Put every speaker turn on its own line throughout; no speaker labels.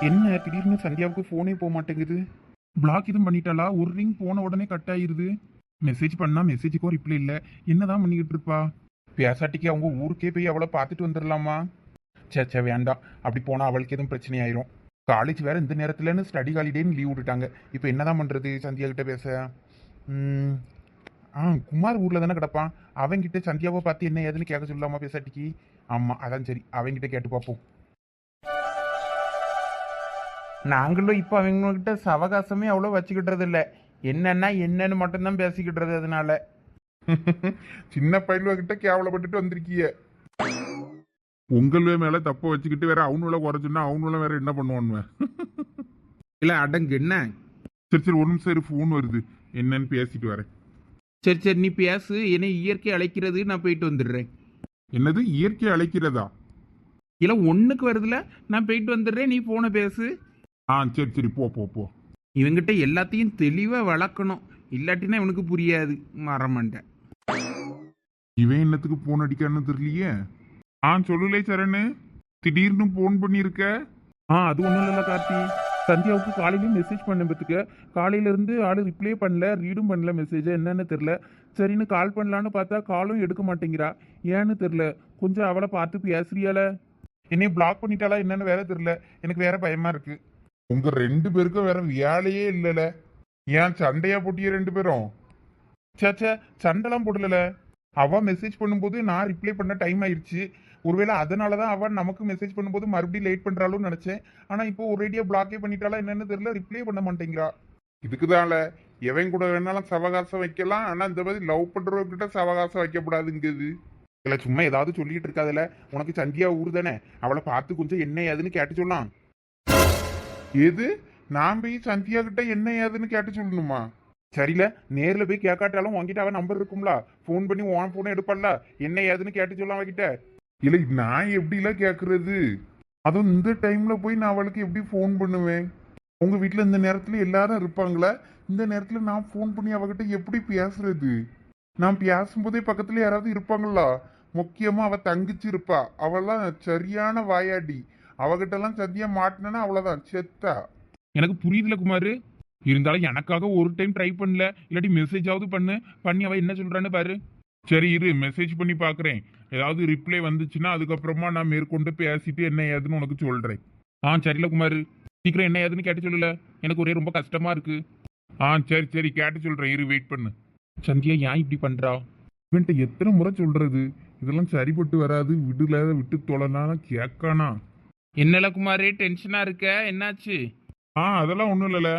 என்ன? திடீர்னு சந்தியாவுக்கு ஃபோனே போக மாட்டேங்குது. பிளாக் எதுவும் பண்ணிட்டாளா? ஒரு ரிங் போன உடனே கட் ஆயிருது. மெசேஜ் பண்ணா மெசேஜுக்கும் ரிப்ளை இல்லை. என்னதான் பண்ணிக்கிட்டு இருப்பா? பேசாட்டிக்கு அவங்க ஊருக்கே போய் அவளை பார்த்துட்டு வந்துடலாமா? சே சே வேண்டாம். அப்படி போனால் அவளுக்கு எதுவும் பிரச்சனை ஆயிரும் காலேஜ் வேற இந்த நேரத்துலன்னு ஸ்டடி ஹாலிடேன்னு லீவ் விட்டுட்டாங்க. இப்போ என்னதான் பண்ணுறது சந்தியா கிட்ட பேச. ஆ குமார் ஊரில் தானே கிடப்பான். அவங்கிட்ட சந்தியாவை பார்த்து என்ன ஏதுன்னு கேட்க சொல்லாமா பேசாட்டிக்கு? ஆமாம் அதான் சரி. அவங்கிட்ட கேட்டு பார்ப்போம் நாங்களும் இப்போ அவங்ககிட்ட சவகாசமே அவ்வளோ வச்சுக்கிட்டது இல்லை என்னன்னா என்னன்னு மட்டும்தான் பேசிக்கிட்டுறது அதனால. சின்ன பயில்வகிட்ட கேவலப்பட்டுட்டு வந்திருக்கீங்க
உங்களே மேல தப்ப வச்சுக்கிட்டு வேற அவனுல குறைச்சுன்னா அவனுல வேற என்ன பண்ணுவானுவன்
இல்லை அடங்கு என்ன?
சரி சரி ஒரு நிமிஷம் ஃபோன் வருது. என்னன்னு பேசிட்டு வரேன்.
சரி சரி நீ பேசு. என்னை இயற்கை அழைக்கிறது நான் போயிட்டு வந்துடுறேன்.
என்னது இயற்கை அழைக்கிறதா?
இல்லை ஒன்றுக்கு வருதுல. நான் போயிட்டு வந்துடுறேன். நீ ஃபோனை பேசு.
ஆ சரி சரி போ போ போ.
இவங்கிட்ட எல்லாத்தையும் தெளிவாக வளர்க்கணும். இல்லாட்டினா இவனுக்கு புரியாது. மறமாட்டேன்
இவன் என்னத்துக்கு போன் அடிக்கான்னு தெரியலையே. ஆ சொல்லுலே சரணு. திடீர்னு போன் பண்ணியிருக்க?
ஆ அது ஒன்றும் இல்லை கார்த்தி. சந்தியாவுக்கு காலையிலேயும் மெசேஜ் பண்ண பத்துக்க காலையிலேருந்து ஆள் ரிப்ளை பண்ணல ரீடும் பண்ணல மெசேஜை என்னன்னு தெரில சரின்னு கால் பண்ணலான்னு பார்த்தா காலும் எடுக்க மாட்டேங்கிறா. ஏன்னு தெரில கொஞ்சம் அவளை பார்த்து பேசுறியால? என்னைய பிளாக் பண்ணிட்டாளா என்னன்னு வேற தெரில எனக்கு வேற பயமா இருக்கு.
உங்க ரெண்டு பேருக்கும் வேற வேலையே இல்லல. ஏன் சண்டையா போட்டிய ரெண்டு பேரும்?
சேச்சே சண்டைலாம் போடல அவ மெசேஜ் பண்ணும்போது நான் ரிப்ளை பண்ண டைம் ஆயிடுச்சு ஒருவேளை அதனால தான் அவன் நமக்கு மெசேஜ் பண்ணும்போது மறுபடியும் லேட் பண்றாளுன்னு நினைச்சேன். ஆனா இப்போ ஒரேடியா பிளாக்கே பண்ணிட்டாளா என்னன்னு தெரியல ரிப்ளை பண்ண மாட்டேங்கிறா.
இதுக்குதான்ல. எவன் கூட வேணாலும் சவகாசம் வைக்கலாம். ஆனா இந்த மாதிரி லவ் பண்றவர்கிட்ட சவகாசம் வைக்கப்படாதுங்கிறது.
இல்ல சும்மா ஏதாவது சொல்லிட்டு இருக்காதுல. உனக்கு சந்தியா ஊர் தானே. அவளை பார்த்து கொஞ்சம் என்ன ஏதுன்னு கேட்டு சொல்லலாம்
எது? நான் போய் சந்தியா கிட்ட என்ன ஏதுன்னு கேட்டு சொல்லணுமா?
சரியில்ல நேர்ல போய் கேட்காட்டாலும் உங்ககிட்ட அவன் நம்பர் இருக்கும்ல. ஃபோன் பண்ணி உன் ஃபோனை எடுப்பாள்ல என்ன ஏதுன்னு கேட்டு சொல்லலாம் அவகிட்ட.
இல்ல நான் எப்படிலாம் கேக்குறது? அதுவும் இந்த டைம்ல போய் நான் அவளுக்கு எப்படி ஃபோன் பண்ணுவேன்? உங்க வீட்டில் இந்த நேரத்துல எல்லாரும் இருப்பாங்களா? இந்த நேரத்துல நான் ஃபோன் பண்ணி அவகிட்ட எப்படி பேசுறது? நான் பேசும்போதே பக்கத்துல யாராவது இருப்பாங்களா? முக்கியமா அவ தங்கிச்சு இருப்பா. அவெல்லாம் சரியான வாயாடி. அவகிட்ட எல்லாம் சத்தியா மாட்டினா அவ்வளவுதான். செத்தா.
எனக்கு புரியுதுல குமார். இருந்தாலும் எனக்காக ஒரு டைம் ட்ரை பண்ணல. இல்லாட்டி மெசேஜாவது பண்ணு. பண்ணி அவ என்ன சொல்றான்னு பாரு.
சரி இரு மெசேஜ் பண்ணி பாக்குறேன். ஏதாவது ரிப்ளை வந்துச்சுன்னா அதுக்கப்புறமா நான் மேற்கொண்டு பேசிட்டு என்ன ஏதுன்னு உனக்கு சொல்றேன்.
ஆ சரில குமார். சீக்கிரம் என்ன ஏதுன்னு கேட்டு சொல்லல. எனக்கு ஒரே ரொம்ப கஷ்டமா இருக்கு.
ஆ சரி சரி கேட்டு சொல்றேன். இரு வெயிட் பண்ணு.
சந்தியா ஏன் இப்படி பண்றா?
இவன்ட்ட எத்தனை முறை சொல்றது? இதெல்லாம் சரிப்பட்டு வராது. விடுல விட்டு தொலைனா கேட்கானா?
என்னல குமாரே டென்ஷனா இருக்க? என்னாச்சு?
ஆ அதெல்லாம் ஒன்றும் இல்லைல்ல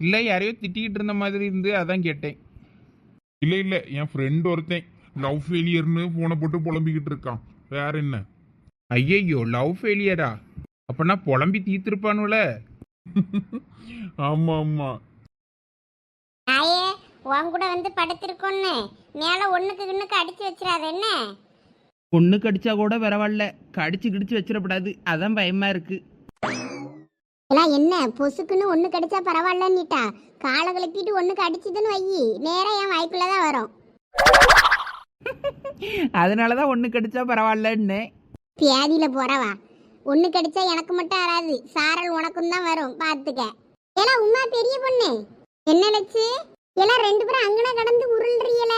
இல்ல யாரையோ திட்டிக்கிட்டு இருந்த மாதிரி இருந்து அதான் கேட்டேன்.
இல்லை இல்லை என் ஃப்ரெண்ட் ஒருத்தன் லவ் ஃபெயிலியர்னு ஃபோனை போட்டு புலம்பிக்கிட்டு இருக்கான். வேற என்ன?
ஐயையோ லவ் ஃபெயிலியரா அப்பனா புலம்பி தீர்த்திருப்பானுல?
ஆமா ஆமா.
நாயே உன் கூட வந்து படுத்திருக்கோன்னு மேலே ஒண்ணுக்கு கிண்ணுக்கு அடிச்சு வச்சிடாத என்ன?
பொண்ணு கடிச்சா கூட பரவாயில்ல. கடிச்சு கிடிச்சு வச்சிடக்கூடாது அதான் பயமா இருக்கு.
எல்லாம் என்ன? பொசுக்குன்னு ஒண்ணு கடிச்சா பரவாயில்லன்னுட்டா? காலை கிளப்பிட்டு ஒண்ணுக்கு அடிச்சுதுன்னு வையி. நேரா என் வாய்க்குள்ள தான் வரும்.
அதனாலதான் ஒண்ணு கடிச்சா பரவாயில்லன்னு.
பியாதியில போறவா? ஒண்ணு கடிச்சா எனக்கு மட்டும் வராது. சாரல் உனக்கும் தான் வரும். பாத்துக்க. எல்லாம் உமா பெரிய பொண்ணு. என்ன லட்சு? எல்லாம் ரெண்டு பேரும் அங்கன கடந்து உருள்றீல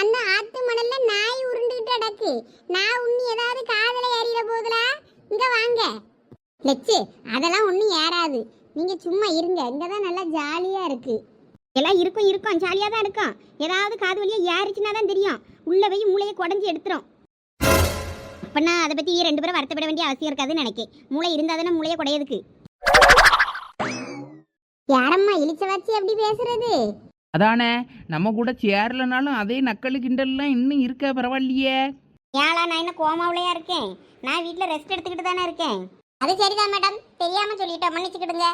அந்த ஆத்து மணல்ல நாய் உருண்டுகிட்டு அடக்கு நான் உன்னி ஏதாவது காதல ஏறிட போதுல இங்க வாங்க. லெச்சு அதெல்லாம் ஒண்ணு ஏறாது. நீங்க சும்மா இருங்க. இங்கதான் நல்லா ஜாலியா இருக்கு. எல்லாம் இருக்கும் இருக்கும். ஜாலியா தான் இருக்கும். ஏதாவது காது வழியா ஏறிச்சுன்னா தான் தெரியும். உள்ள போய் மூளையை குடஞ்சி எடுத்துரும். அப்பனா அதை பத்தி ரெண்டு பேரும் வருத்தப்பட வேண்டிய அவசியம் இருக்காதுன்னு நினைக்கேன். மூளை இருந்தா தானே மூளையை குடையதுக்கு. யாரம்மா இழிச்ச வச்சு எப்படி பேசுறது?
அதானே? நம்ம கூட சேரலனாலும் அதே நக்கலு கிண்டல்லாம் இன்னும் இருக்க பரவாயில்லையே?
ஏழா நான் என்ன கோமாவுலையா இருக்கேன்? நான் வீட்ல ரெஸ்ட் எடுத்துக்கிட்டு தானே இருக்கேன்? அது சரிதான் மேடம். தெரியாம சொல்லிட்டோம். மன்னிச்சுக்கிடுங்க.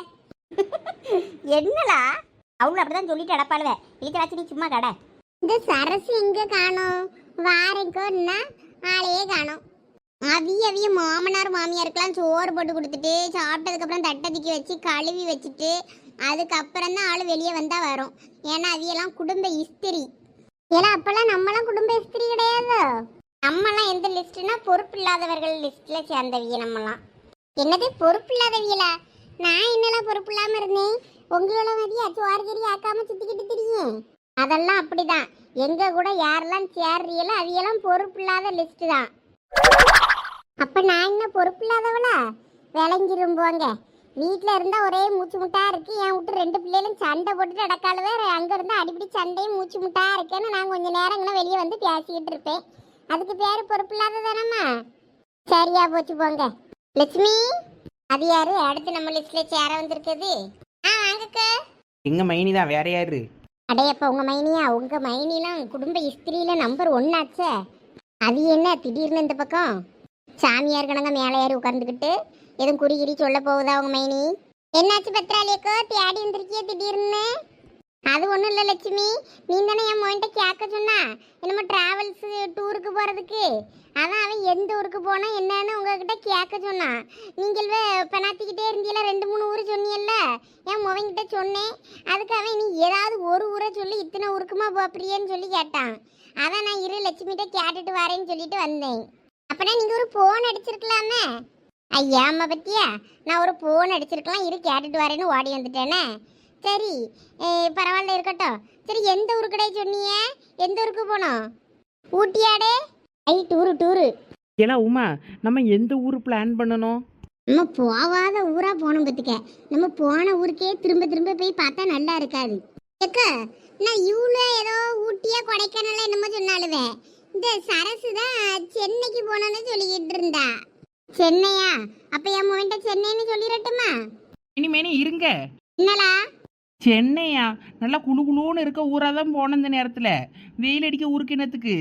என்னலா? அவளும் அப்படிதான் சொல்லிட்டு அடப்பாளுவ வச்சு நீ சும்மா கடை. இந்த சரசு எங்க காணோம்? வாரைக்கோன்னா ஆளையே காணோம். அவிய அவிய மாமனார் மாமியாருக்கெல்லாம் சோறு போட்டு கொடுத்துட்டு சாப்பிட்டதுக்கப்புறம் தட்டை தூக்கி வச்சு கழுவி வச்சுட்டு அதுக்கப்புறம் தான் ஆள் வெளியே வந்தால் வரும். ஏன்னா அவியெல்லாம் குடும்ப இஸ்திரி. ஏன்னா அப்போல்லாம் நம்மலாம் குடும்ப இஸ்திரி கிடையாது. நம்மலாம் எந்த லிஸ்ட்னா பொறுப்பு இல்லாதவர்கள் லிஸ்ட்டில் சேர்ந்தவிய நம்மலாம் என்னது பொறுப்பு இல்லாதவியலா நான் என்னெல்லாம் பொறுப்பு இல்லாமல் இருந்தேன்? உங்களோட மதியா சோறு கறி ஆக்காம சுற்றிக்கிட்டு திரியும் அதெல்லாம் அப்படிதான். எங்க கூட யாரெல்லாம் சேர்றீங்களோ அவையெல்லாம் பொறுப்பு இல்லாத லிஸ்ட் தான். அப்ப நான் என்ன பொறுப்பு இல்லாதவளா விளங்கிரும் போங்க. வீட்டில் இருந்தா ஒரே மூச்சு முட்டா இருக்கு. என் விட்டு ரெண்டு பிள்ளைகளும் சண்டை போட்டுட்டு அடக்காலுவே அங்க இருந்தா அடிப்படி சண்டையும் மூச்சு முட்டா இருக்கேன்னு நான் கொஞ்ச நேரம் இங்கே வெளியே வந்து பேசிக்கிட்டு இருப்பேன். அதுக்கு பேரு பொறுப்பு இல்லாததானம்மா? சரியா போச்சு போங்க. லட்சுமி அது யாரு? அடுத்து நம்ம லிஸ்ட்ல சேர வந்திருக்குது. ஆ வாங்கக்கா.
எங்க மைனி தான் வேற யாரு?
அடையப்பா உங்க மைனியா? உங்க மைனிலாம் குடும்ப இஸ்திரியில நம்பர் ஒன்னாச்சே அது என்ன திடீர்னு இந்த பக்கம்? சாமியார் கணங்க மேலே ஏறி உட்காந்துக்கிட்டு எதுவும் குறிகிரி சொல்ல போகுதா உங்க மைனி? என்னாச்சு பத்ராலியக்கோ தேடி வந்திருக்கிய திடீர்னு? அது ஒன்றும் இல்லை லட்சுமி. நீ தானே என் மோன்ட்ட கேட்க சொன்னா? என்னமோ ட்ராவல்ஸு டூருக்கு போகிறதுக்கு அதான் அவன் எந்த ஊருக்கு போனால் என்னன்னு உங்ககிட்ட கேட்க சொன்னான் நீங்கள் பெணாத்திக்கிட்டே இருந்தீங்களா ரெண்டு மூணு ஊர் சொன்னீங்கல்ல? என் முவங்கிட்ட சொன்னேன். அதுக்கு அவன் நீ ஏதாவது ஒரு ஊரை சொல்லி இத்தனை ஊருக்குமா போப்பிரியன்னு சொல்லி கேட்டான். அதான் நான் இரு லட்சுமிகிட்ட கேட்டுட்டு வரேன்னு சொல்லிட்டு வந்தேன். அப்பனா நீங்கள் ஒரு ஃபோன் அடிச்சிருக்கலாமே? ஐயா அம்மா பத்தியா? நான் ஒரு போன் அடிச்சிருக்கலாம் இரு கேட்டுட்டு வரேன்னு ஓடி வந்துட்டேனே. சரி பரவாயில்ல இருக்கட்டும். சரி எந்த ஊருக்கடை சொன்னீங்க? எந்த ஊருக்கு போனோம்? ஊட்டியாடே? ஐ டூரு டூரு.
ஏலா உமா நம்ம எந்த ஊர் பிளான் பண்ணணும்?
நம்ம போவாத ஊரா போனோம் பத்துக்க. நம்ம போன ஊருக்கே திரும்ப திரும்ப போய் பார்த்தா நல்லா இருக்காது. ஏக்கா நான் இவ்வளோ ஏதோ ஊட்டியா கொடைக்கானல என்னமோ சொன்னாலுவே இந்த சரசு தான் சென்னைக்கு போனோன்னு சொல்லிக்கிட்டு இருந்தா. சென்னையா? அப்ப என் மோன்ட்ட சென்னைன்னு சொல்லிடட்டுமா?
இனிமேனு இருங்க.
என்னலா
சென்னையா? நல்லா குளு குளுன்னு இருக்க ஊராக தான் போன இந்த நேரத்தில். வெயில் அடிக்க ஊருக்கு என்னத்துக்கு?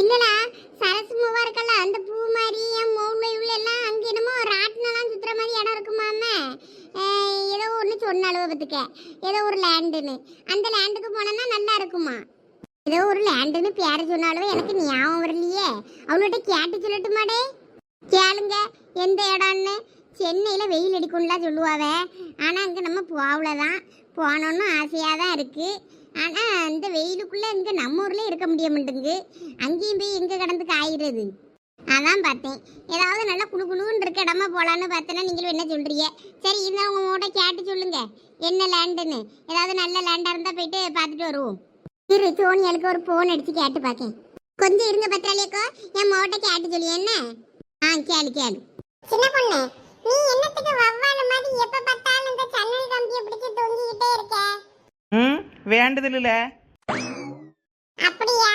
இல்லடா சரசு மூவா இருக்கல அந்த பூ மாதிரி என் மௌல இவ்வளோ எல்லாம் அங்க என்னமோ ராட்டினெல்லாம் சுத்துற மாதிரி இடம் இருக்குமாமே? ஏதோ ஒன்று சொன்னாலும் பத்துக்க. ஏதோ ஒரு லேண்டுன்னு அந்த லேண்டுக்கு போனோன்னா நல்லா இருக்குமா? ஏதோ ஒரு லேண்டுன்னு பேர சொன்னாலும் எனக்கு ஞாபகம் வரலையே. அவள்கிட்ட கேட்டு சொல்லட்டுமாடே கேளுங்க எந்த இடம்னு. சென்னையில் வெயில் அடிக்கும்லாம் சொல்லுவாவ. ஆனால் அங்கே நம்ம போகலதான் போனோன்னு ஆசையாக தான் இருக்குது ஆனால் இந்த வெயிலுக்குள்ளே இங்கே நம்ம ஊரில் இருக்க முடிய மாட்டேங்குது. அங்கேயும் போய் எங்கே கிடந்து காயிறது? அதான் பார்த்தேன். ஏதாவது நல்லா குளு குளுன்னு இருக்க இடமா போகலான்னு பார்த்தேன்னா நீங்களும் என்ன சொல்கிறீங்க சரி இந்த உங்கள் மூட்டை கேட்டு சொல்லுங்கள் என்ன லேண்டுன்னு ஏதாவது நல்ல லேண்டாக இருந்தால் போயிட்டு பார்த்துட்டு வருவோம். இரு சோனியலுக்கு ஒரு ஃபோன் அடித்து கேட்டு பார்க்கேன். கொஞ்சம் இருங்க பத்திராளியக்கோ. என் மோட்டை கேட்டு சொல்லி என்ன? ஆ கேளு கேளு. சின்ன பொண்ணு நீ என்னத்துக்கு வவ்வால மாதிரி எப்ப பார்த்தாலும் இந்த சன்னல் கம்பியை பிடிச்சு தொங்கிக்கிட்டே இருக்க?
ம் வேண்டதில்ல
அப்படியா?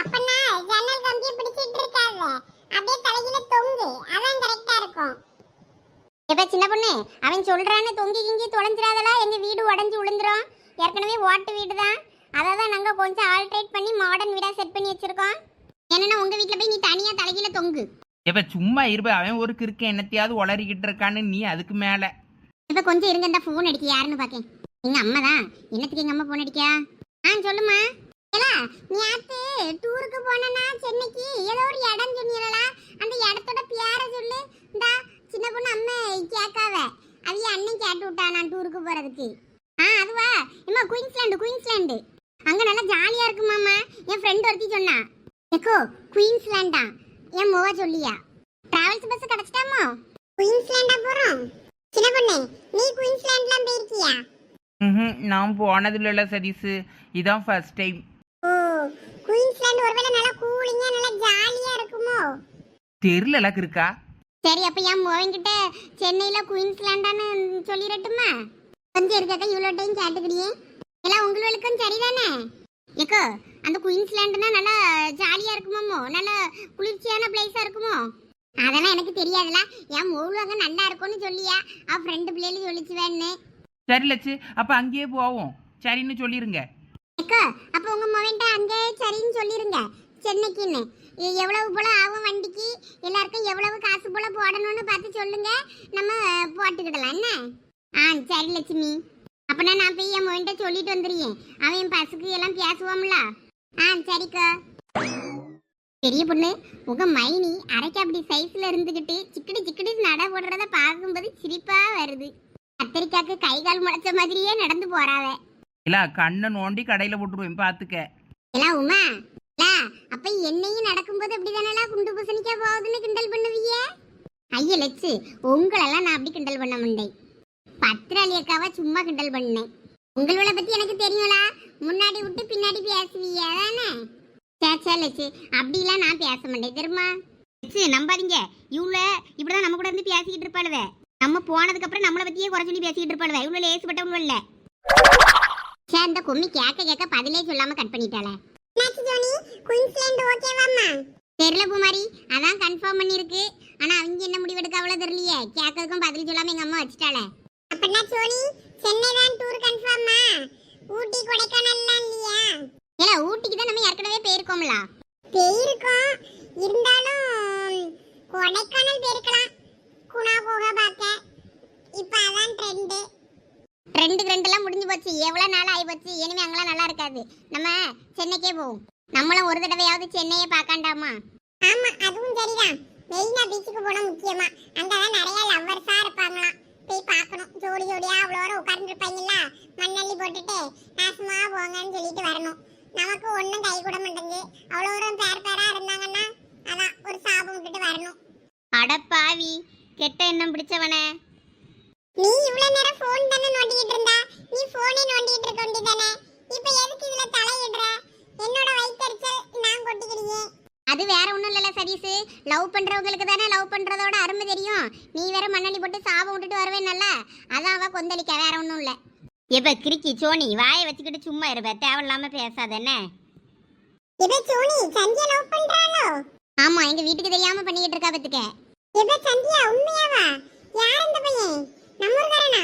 அப்பனா ஜன்னல் கம்பியை பிடிச்சிட்டு இருக்காத. அப்படியே தலையில தொங்கு. அதான் கரெக்டா இருக்கும். இப்ப சின்ன பொண்ணு அவன் சொல்றான்னு தொங்கி கிங்கி தொலைஞ்சிடாதடா எங்க வீடு உடஞ்சு விழுந்துரும் ஏற்கனவே ஓட்டு வீடு தான். அதை தான் நாங்க கொஞ்சம் ஆல்ட்ரேட் பண்ணி மாடர்ன் வீடா செட் பண்ணி வச்சிருக்கோம். என்னன்னா உங்க வீட்ல போய் நீ தனியா தலையில தொங்கு.
இப்ப சும்மா இருப்ப அவன் ஒரு கிறுக்க என்னத்தையாவது உளறிக்கிட்டு இருக்கான்னு நீ அதுக்கு மேலே.
இப்ப கொஞ்சம் இருங்க இந்த ஃபோன் அடிக்க யாருன்னு பாக்கேன். எங்க அம்மா தான். என்னத்துக்கு எங்க அம்மா ஃபோன் அடிக்கா? ஆ சொல்லுமா ஏலா நீ டூருக்கு போனா சென்னைக்கு ஏதோ ஒரு இடம் சொன்னீங்களா அந்த இடத்தோட பேர சொல்லு. இந்த சின்ன பொண்ணு அம்மா கேட்காவ அவிய அண்ணன் கேட்டு விட்டா நான் டூருக்கு போறதுக்கு. ஆ அதுவா? இம்மா குயின்ஸ்லாண்டு குயின்ஸ்லாண்டு அங்க நல்லா ஜாலியா இருக்குமாமா என் ஃப்ரெண்ட் ஒருத்தி சொன்னா. எக்கோ குயின்ஸ்லாண்டா என் முவா சொல்லியா? Travels bus கிடைச்சிட்டாமோ? குயின்ஸ்லாண்டா போறோம். சின்ன பொண்ணு நீ குயின்ஸ்லாண்ட்லாம் போயிருக்கியா?
ம் நான் போனதில்ல சதீஷு இதான் ஃபர்ஸ்ட் டைம்
ஓ குயின்ஸ்லாண்ட் ஒருவேளை நல்லா கூலிங்கா நல்லா ஜாலியா இருக்குமோ?
தெருல இருக்கா
சரி அப்ப என் மோவங்கிட்ட சென்னையில குயின்ஸ்லாண்டான்னு சொல்லிடட்டுமா? கொஞ்சம் இருக்காக்க இவ்வளோ டைம் கேட்டுக்கிறியே எல்லாம் உங்களுக்கும் சரிதானே? ஏக்கோ அந்த குயின்ஸ்லாண்டுனா நல்லா ஜாலியா இருக்குமோ நல்லா குளிர்ச்சியான பிளேஸா இருக்குமோ? அதெல்லாம் எனக்கு தெரியாதுல. என் மோಳು அங்க நல்லா இருக்கும்னு சொல்லியா? அவ ஃப்ரெண்டு பிள்ளைகளும் சொல்லிச்சு வேணு
சரி லட்சு அப்ப அங்கேயே போவோம். சரின்னு சொல்லிருங்க.
அக்கா அப்போ உங்க மகன்ட்ட அங்கே சரின்னு சொல்லிருங்க. சென்னைக்குன்னு. எவ்வளவு போல ஆகும் வண்டிக்கு? எல்லாருக்கும் எவ்வளவு காசு போல போடணும்னு பார்த்து சொல்லுங்க. நம்ம போட்டுக்கிடலாம். என்ன? ஆ சரி லட்சுமி. அப்பனா நான் போய் என் மகன்ட்ட சொல்லிட்டு வந்துடுறேன் அவன் பசுக்கு எல்லாம் பேசுவோம்ல ஆ சரிக்கா. பெரிய பொண்ணு உங்க மைனி அரைக்க அப்படி சைஸ்ல இருந்துகிட்டு சிக்கடி சிக்கடி நட போடுறத பார்க்கும்போது சிரிப்பா வருது. கத்திரிக்காக்கு கை கால் முளைச்ச மாதிரியே நடந்து போறாவ
இல்ல கண்ணை நோண்டி கடையில போட்டுருவேன் பாத்துக்க.
எல்லாம் உமா. லா, அப்ப என்னையும் நடக்கும்போது அப்படிதானே குண்டு பூசணிக்கா போகுதுன்னு கிண்டல் பண்ணுவீங்க ஐய லட்சு உங்களெல்லாம் நான் அப்படி கிண்டல் பண்ண மாட்டேன் பத்திராளி அக்காவை சும்மா கிண்டல் பண்ணேன். உங்களோட பத்தி எனக்கு தெரியும்லா? முன்னாடி விட்டு பின்னாடி பேசுவீங்க தானே சேச்சா லட்சு அப்படிலாம் நான் பேச மாட்டேன் தெரியுமா? லட்சு நம்பாதீங்க. இவ்வளோ இப்படிதான் நம்ம கூட இருந்து பேசிக்கிட்டு இருப்பாளுவே. நம்ம போனதுக்கு அப்புறம் நம்மளை பத்தியே குறை சொல்லி பேசிக்கிட்டு இருப்பாளுவே. இவ்வளோ லேசுப்பட்டவங்களும் இல்லை. சே அந்த கும்மி கேட்க கேட்க பதிலே சொல்லாம கட் பண்ணிட்டாளே. தெரியல குமாரி. அதான் கன்ஃபார்ம் பண்ணிருக்கு ஆனா அவங்க என்ன முடிவெடுக்க அவ்வளவு தெரியலையே. கேட்கறதுக்கும் பதில் சொல்லாம எங்க அம்மா வச்சுட்டாளே. அப்படின்னா சோனி சென்னை தான் டூர் கன்ஃபார்மா போயிருக்கோம்ல போயிருக்கோம் இருந்தாலும் கொடைக்கானல் போயிருக்கலாம். குணா போக பார்க்க இப்போ அதான் ட்ரெண்டு ட்ரெண்டு ட்ரெண்டெல்லாம் முடிஞ்சு போச்சு. எவ்வளோ நாள் ஆகி போச்சு? இனிமே அங்கெல்லாம் நல்லா இருக்காது. நம்ம சென்னைக்கே போவோம். நம்மளும் ஒரு தடவையாவது சென்னையை பார்க்காண்டாமா? ஆமா அதுவும் சரிதான். மெயினா பீச்சுக்கு போனா முக்கியமா. அங்கதான் நிறைய லவ்வர்ஸா இருப்பாங்களாம். போய் பார்க்கணும். ஜோடி ஜோடியா அவ்வளோ உட்கார்ந்து இருப்பாங்கல்ல மண்ணள்ளி போட்டுட்டு நாசமா போங்கன்னு சொல்லிட்டு வரணும். நமக்கு ஒண்ணும் கை கூட மாட்டேங்குது. அவ்வளோ தூரம் பேர் பேரா இருந்தாங்கன்னா அதான் ஒரு சாபம் விட்டுட்டு வரணும். அடப்பாவி கெட்ட எண்ணம் பிடிச்சவனே. நீ இவ்வளவு நேரம் ஃபோன் தானே நோண்டிட்டு இருந்தா? நீ போனே நோண்டிட்டு இருக்க வேண்டியதானே இப்போ எதுக்கு இதுல தலையிடுற? என்னோட வயித்தறிச்சல் நான் கொட்டிக்கிறீங்க அது வேற ஒண்ணும் இல்லல சதீஷ். லவ் பண்றவங்களுக்கு தானே லவ் பண்றதோட அருமை தெரியும். நீ வேற மண்ணள்ளி போட்டு சாபம் விட்டுட்டு வரவே நல்ல அதான் அவ கொந்தளிக்க வேற ஒண்ணும் இல்ல. இப்ப கிறுக்கி சோனி வாயை வச்சுக்கிட்டு சும்மா இருப்ப. தேவையில்லாம பேசாத என்ன இப்ப சோனி சந்தியா லவ் பண்றாளோ? ஆமா எங்க வீட்டுக்கு தெரியாம பண்ணிக்கிட்டு இருக்கா பத்துக்க. சந்தியா உண்மையாவா? யார் அந்த பையன்? நம்ம ஊர்காரனா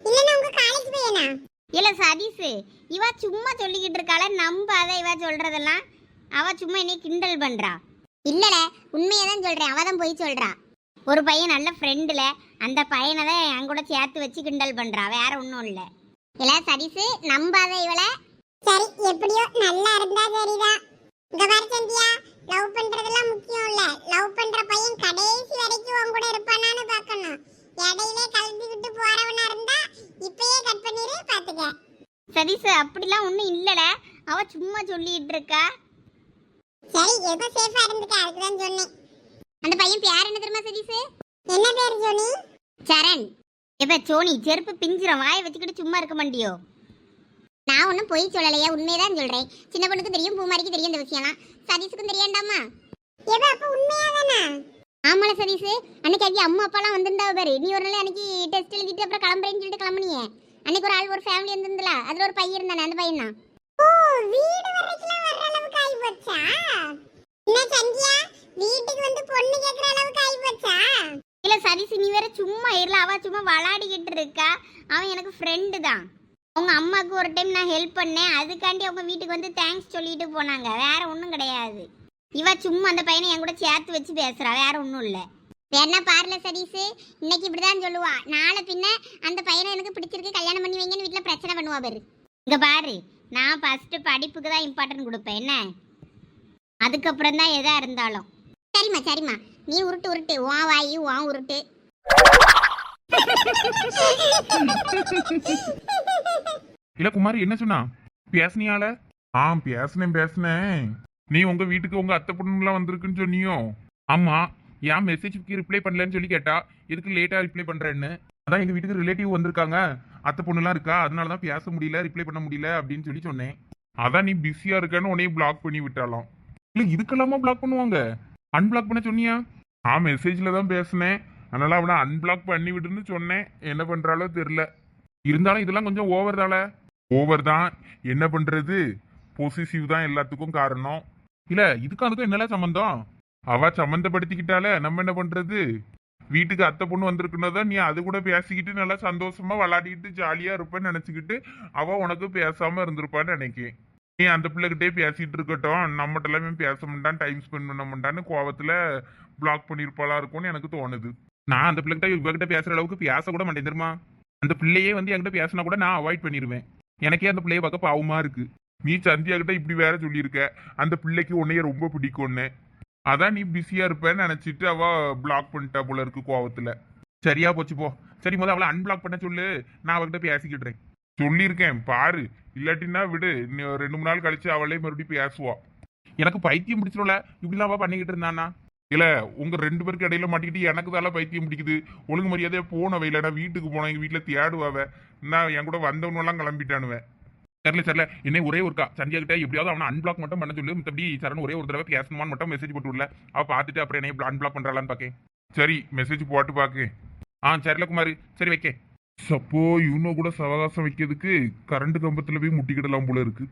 இல்லனா உங்க காலேஜ் பையனா? இல்ல சதீஷ். இவ சும்மா சொல்லிக்கிட்டு இருக்காள நம்பாத இவ சொல்றதெல்லாம். அவ சும்மா என்னை கிண்டல் பண்றா. இல்லல உண்மையை தான் சொல்றேன். அவ தான் போய் சொல்றா. ஒரு பையன் நல்ல ஃப்ரெண்டுல அந்த பையனை தான் என் கூட சேர்த்து வச்சு கிண்டல் பண்றா. வேற ஒன்றும் இல்ல. இல்ல சதீஷ் நம்பாத இவள. சரி எப்படியோ நல்லா இருந்தா சரிதான். இங்க பாரு சந்தியா லவ் பண்றதெல்லாம் முக்கியம் இல்ல லவ் பண்ற பையன் கடைசி வரைக்கும் உன் கூட இருப்பானான்னு பார்க்கணும். இடையிலே கலந்து விட்டு போறவனா இருந்தா இப்பயே கட் பண்ணிரு பாத்துக்க. சதீஷ் அப்படிலாம் ஒண்ணும் இல்லல அவ சும்மா சொல்லிட்டு இருக்கா. சரி ஏதோ சேஃபா இருந்துக்க அதுக்கு தான் சொன்னேன். அந்த பையன் பேர் என்ன தெரியுமா சதீஷ்? என்ன பேர் ஜோனி? சரண். இப்ப சோனி செருப்பு பிஞ்சிரும் வாயை வச்சுக்கிட்டு சும்மா இருக்க மாட்டியோ? நான் ஒன்றும் பொய் சொல்லலையா உண்மையதான் சொல்றேன். சின்ன பொண்ணுக்கு தெரியும் பூமாரிக்கு தெரியும் இந்த விஷயம்லாம். சதீஷுக்கும் தெரியாண்டாமா எவ அப்ப உண்மையாதானா? ஆமால சதீஷ். அன்னைக்கு அங்கே அம்மா அப்பாலாம் வந்திருந்தாவ பாரு. நீ ஒரு நாள் அன்னைக்கு டெஸ்ட் எழுதிட்டு அப்புறம் கிளம்புறேன்னு சொல்லிட்டு கிளம்புனியே. அன்னைக்கு ஒரு ஆள் ஒரு ஃபேமிலி வந்திருந்தல அதுல ஒரு பையன் இருந்தானே அந்த பையன் தான் ஓ வீடு வரைக்கும் வர்ற அளவுக்கு ஆகி போச்சா? என்ன சந்தியா வீட்டுக்கு வந்து பொண்ணு கேக்குற அளவுக்கு ஆகி போச்சா? சதீஷ் நீ வேற சும்மா இருல அவ சும்மா விளையாடிக்கிட்டு இருக்கா. அவன் எனக்கு ஃப்ரெண்டு தான். அவங்க அம்மாவுக்கு ஒரு டைம் நான் ஹெல்ப் பண்ணேன். அதுக்காண்டி அவங்க வீட்டுக்கு வந்து தேங்க்ஸ் சொல்லிட்டு போனாங்க. வேற ஒன்றும் கிடையாது. இவ சும்மா அந்த பையனை என் கூட சேர்த்து வச்சு பேசுறா. வேற ஒன்றும் இல்லை. வேணா பாருல சதீஷ்? இன்னைக்கு இப்படிதான் சொல்லுவா. நாளை பின்ன அந்த பையனை எனக்கு பிடிச்சிருக்கு. கல்யாணம் பண்ணி வைங்கன்னு வீட்டில் பிரச்சனை பண்ணுவா பாரு. இங்க பாரு. நான் ஃபஸ்ட்டு படிப்புக்கு தான் இம்பார்ட்டன்ட் கொடுப்பேன். என்ன? அதுக்கப்புறம் தான் எதாக இருந்தாலும். சரிம்மா சரிம்மா. நீ உருட்டு உருட்டு. உன் வாயி உன் உருட்டு.
இல்ல குமார் என்ன சொன்னா? பேசுனியால?
ஆ பேசுனேன் பேசுனேன்.
நீ உங்க வீட்டுக்கு உங்க அத்தை பொண்ணுலாம் வந்திருக்குன்னு சொன்னியோ? ஆமா ஏன் மெசேஜ்க்கு ரிப்ளை பண்ணலன்னு சொல்லி கேட்டா எதுக்கு லேட்டா ரிப்ளை பண்றேன்னு. அதான் எங்க வீட்டுக்கு ரிலேட்டிவ் வந்திருக்காங்க. அத்தை பொண்ணுலாம் இருக்கா? அதனால தான் பேச முடியல ரிப்ளை பண்ண முடியல அப்படின்னு சொல்லி சொன்னேன்.
அதான் நீ பிஸியா இருக்கன்னு உன்னைய பிளாக் பண்ணி விட்டாலாம்.
இல்ல இதுக்கெல்லாமா பிளாக் பண்ணுவாங்க? அன்பிளாக் பண்ண சொன்னியா?
ஆ மெசேஜில் தான் பேசுனேன். அதனால் அவனை அன்பிளாக் பண்ணி விடுன்னு சொன்னேன். என்ன பண்ணுறாலோ தெரில
இருந்தாலும் இதெல்லாம் கொஞ்சம் ஓவர் தால
ஓவர் தான். என்ன பண்ணுறது பொசிசிவ் தான் எல்லாத்துக்கும் காரணம்.
இல்லை இதுக்கும் அதுக்கும் என்னெல்லாம் சம்மந்தம்
அவ சம்மந்தப்படுத்திக்கிட்டால நம்ம என்ன பண்ணுறது வீட்டுக்கு அத்தை பொண்ணு வந்திருக்குன்னதான் நீ அது கூட பேசிக்கிட்டு நல்லா சந்தோஷமா விளாடிக்கிட்டு ஜாலியாக இருப்பேன்னு நினச்சிக்கிட்டு அவள் உனக்கு பேசாமல் இருந்திருப்பான்னு நினைக்கிறேன் நீ அந்த பிள்ளைகிட்டே பேசிட்டு இருக்கட்டும் நம்மகிட்ட எல்லாமே பேச மாட்டான் டைம் ஸ்பெண்ட் பண்ண மாட்டான்னு கோவத்துல பிளாக் பண்ணிருப்பாளா இருக்கும்னு எனக்கு தோணுது.
நான் அந்த பிள்ளைகிட்ட இவகிட்ட பேசுற அளவுக்கு பேச கூட மாட்டேன் தெரியுமா? அந்த பிள்ளையே வந்து என்கிட்ட பேசினா கூட நான் அவாய்ட் பண்ணிடுவேன் எனக்கே அந்த பிள்ளைய பார்க்க பாவமா இருக்கு.
நீ சந்தியா கிட்ட இப்படி வேற சொல்லியிருக்க. அந்த பிள்ளைக்கு உன்னைய ரொம்ப பிடிக்கும்னு. அதான் நீ பிஸியா இருப்பேன்னு நினைச்சிட்டு அவ பிளாக் பண்ணிட்டா போல இருக்கு கோவத்துல.
சரியா போச்சு போ. சரி முதல்ல அவளை அன்பிளாக் பண்ண சொல்லு. நான் அவகிட்ட பேசிக்கிட்டுறேன்.
சொல்லியிருக்கேன் பாரு. இல்லாட்டினா விடு இன்னும் ஒரு ரெண்டு மூணு நாள் கழிச்சு அவளே மறுபடியும் பேசுவா
எனக்கு பைத்தியம் பிடிச்சிடும்ல இப்படிலாம் பண்ணிக்கிட்டு இருந்தானா? இல்ல உங்க ரெண்டு பேருக்கு இடையில மாட்டிக்கிட்டு எனக்கு தால பைத்தியம் பிடிக்குது. ஒழுங்கு மரியாதையா போன வைல வீட்டுக்கு போனேன் எங்க வீட்டுல தேடுவாவ. நான் என் கூட வந்தவனெல்லாம் கிளம்பிட்டானுவேன்
தெரியல சரில என்ன ஒரே ஒருக்கா. சந்தியா கிட்ட எப்படியாவது அவனை அன்பிளாக் மட்டும் பண்ண சொல்லு. மத்தபடி சரண் ஒரே ஒரு தடவை பேசணுமான்னு மட்டும் மெசேஜ் போட்டு விடல. அவ பார்த்துட்டு அப்புறம் என்ன அன்பிளாக் பண்றாளான்னு பாக்கேன்.
சரி மெசேஜ் போட்டு பாக்கு.
ஆ சரில குமார். சரி வைக்கேன்.
சப்போ இவனோ கூட சவகாசம் வைக்கிறதுக்கு கரண்ட் கம்பத்துல போய் முட்டிக்கிடலாம் போல இருக்கு.